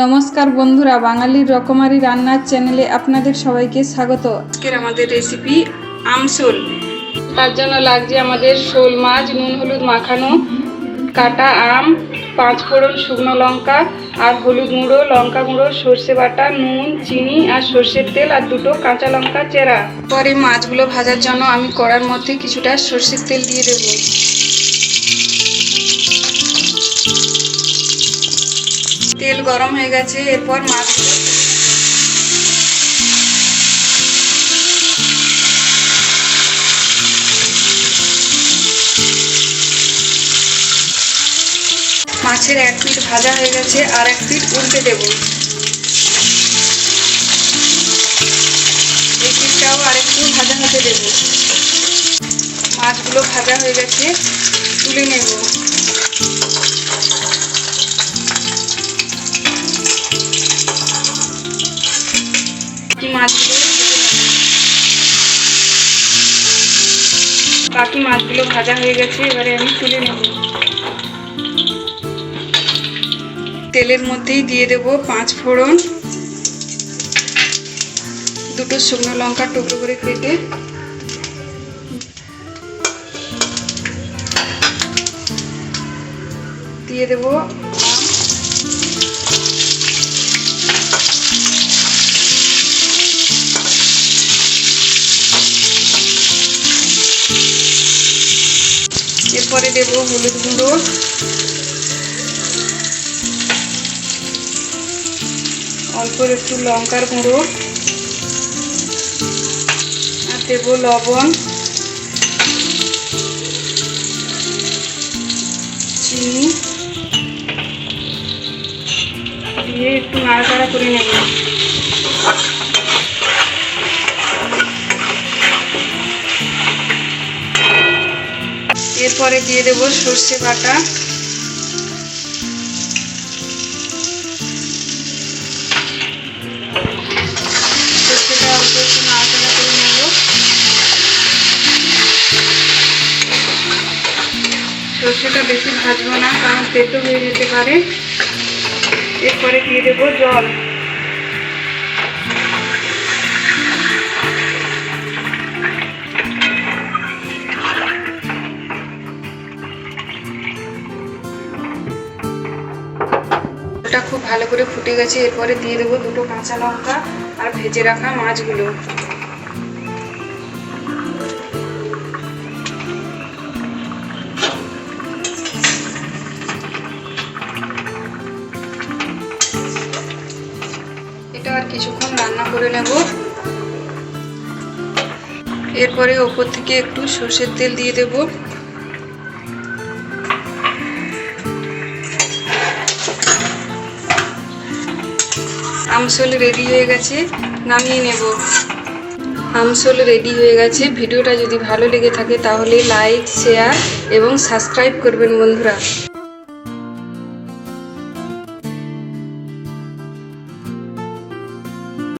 নমস্কার বন্ধুরা বাঙালির রকমারি রান্নার চ্যানেলে আপনাদের সবাইকে স্বাগত। আজকের আমাদের রেসিপি আমসোল তার জন্য লাগছে আমাদের শোল মাছ নুন হলুদ মাখানো কাটা আম পাঁচ ফোড়ন শুকনো লঙ্কা আর হলুদ গুঁড়ো লঙ্কা গুঁড়ো সর্ষে বাটা নুন চিনি আর সর্ষের তেল আর দুটো কাঁচা লঙ্কা চেরা। পরে মাছগুলো ভাজার জন্য আমি কড়ার মধ্যে কিছুটা সর্ষের তেল দিয়ে দেবো। তেল গরম হয়ে গেছে, এরপর মাছগুলো মাছের এক পিঠ ভাজা হয়ে গেছে, আর এক পিঠ উল্টে দেব। এই পিঠটাও আর একটু ভাজা হতে দেব। মাছগুলো ভাজা হয়ে গেছে, তুলে নেব। বাকি মাছগুলো ভাজা হয়ে গেছে, এবারে আমি তুলে নেব। তেলের মধ্যেই দিয়ে দেব পাঁচ ফোড়ন, দুটো শুকনো লঙ্কা টুকরো করে কেটে। দিয়ে দেব এরপরে দেব হলুদ গুঁড়ো। অল্প একটু লঙ্কার গুঁড়ো। আর দেব লবণ। চিনি। দিয়ে একটু নাড়াচাড়া করে নেব। এরপরে দিয়ে দেব সর্ষে বাটা। সর্ষেটা সর্ষেটা বেশি ভাজবো না, কারণ তেতো হয়ে যেতে পারে। এরপরে দিয়ে দেবো জল। ওটা খুব ভালো করে ফুটে গেছে, এরপরে দিয়ে দেবো দুটো কাঁচা লঙ্কা আর ভেজে রাখা মাছগুলো। এটা আর কিছুক্ষণ রান্না করে নেব। এরপরে ওপর থেকে একটু সর্ষের তেল দিয়ে দেবো। আমসল রেডি হয়ে গেছে, নামিয়ে নেব। আমসোল রেডি হয়ে গেছে। ভিডিওটা যদি ভালো লেগে থাকে তাহলে লাইক, শেয়ার এবং সাবস্ক্রাইব করবেন বন্ধুরা।